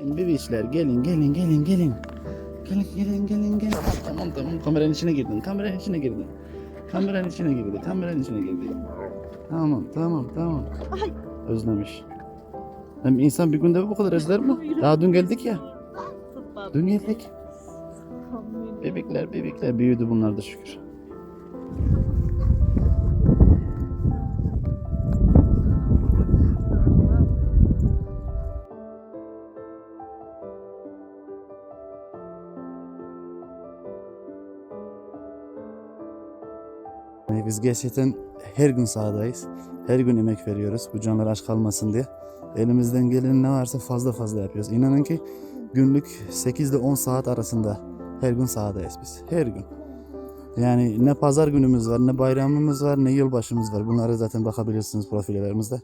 Benim bebişler gelin gelin gelin gelin. Gelin gelin gelin gelin. Tamam tamam kameranın içine girdin. Kameranın içine girdin. Kameranın içine girdi. Kameranın içine girdi. Tamam tamam tamam. Ay. Özlemiş. Hem insan bir günde bu kadar özler mi? Daha dün geldik ya. Dün geldik. Bebekler bebekler büyüdü bunlar da şükür. Yani Biz gerçekten her gün sahadayız. Her gün emek veriyoruz bu canlar aç kalmasın diye. Elimizden gelen ne varsa fazla fazla yapıyoruz. İnanın ki günlük 8 ile 10 saat arasında her gün sahadayız biz. Her gün. Yani ne pazar günümüz var, ne bayramımız var, ne yılbaşımız var. Bunlara zaten bakabilirsiniz profillerimizde.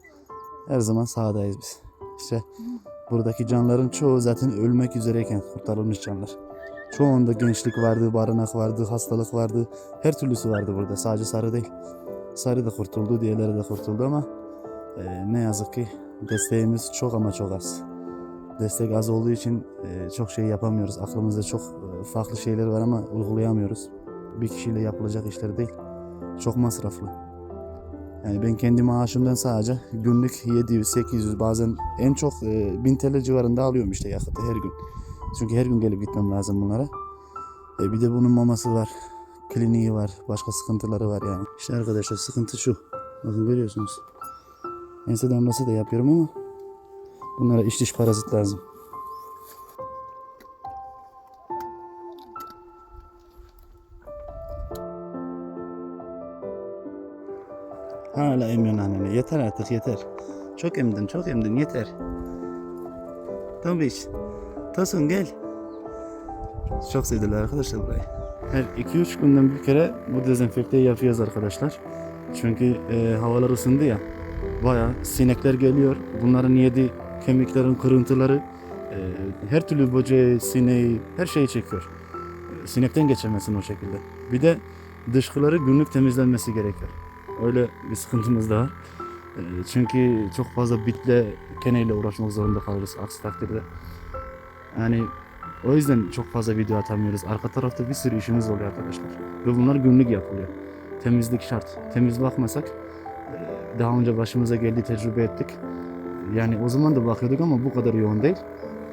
Her zaman sahadayız biz. İşte buradaki canların çoğu zaten ölmek üzereyken kurtarılmış canlar. Çoğunda gençlik vardı, barınak vardı, hastalık vardı. Her türlüsü vardı burada. Sadece sarı değil. Sarı da kurtuldu, diğerleri de kurtuldu ama e, ne yazık ki desteğimiz çok ama çok az. Destek az olduğu için e, çok şey yapamıyoruz. Aklımızda çok e, farklı şeyler var ama uygulayamıyoruz. Bir kişiyle yapılacak işler değil. Çok masraflı. Yani ben kendi maaşımdan sadece günlük 700-800 bazen en çok e, 1000 TL civarında alıyorum işte yakıtı her gün. Çünkü her gün gelip gitmem lazım bunlara. E bir de bunun maması var. Kliniği var. Başka sıkıntıları var yani. İşte arkadaşlar sıkıntı şu. Bakın görüyorsunuz. Ense damlası da yapıyorum ama bunlara iç dış parazit lazım. Hala emiyorsun annene. Yeter artık yeter. Çok emdin çok emdin yeter. Tombiş. Tosun gel. Çok sevdiler arkadaşlar burayı. Her 2-3 günden bir kere bu dezenfekteyi yapıyoruz arkadaşlar. Çünkü e, havalar ısındı ya. Baya sinekler geliyor. Bunların yedi kemiklerin kırıntıları e, her türlü böceği, sineği her şeyi çekiyor. Sinekten geçemesin o şekilde. Bir de dışkıları günlük temizlenmesi gerekiyor. Öyle bir sıkıntımız da var. E, çünkü çok fazla bitle, keneyle uğraşmak zorunda kalırız aksi takdirde. Yani o yüzden çok fazla video atamıyoruz. Arka tarafta bir sürü işimiz oluyor arkadaşlar. Ve bunlar günlük yapılıyor. Temizlik şart. Temiz bakmasak e, daha önce başımıza geldiği tecrübe ettik. Yani o zaman da bakıyorduk ama bu kadar yoğun değil.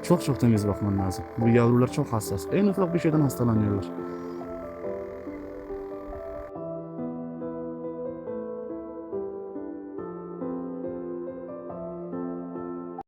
Çok çok temiz bakman lazım. Bu yavrular çok hassas. En ufak bir şeyden hastalanıyorlar.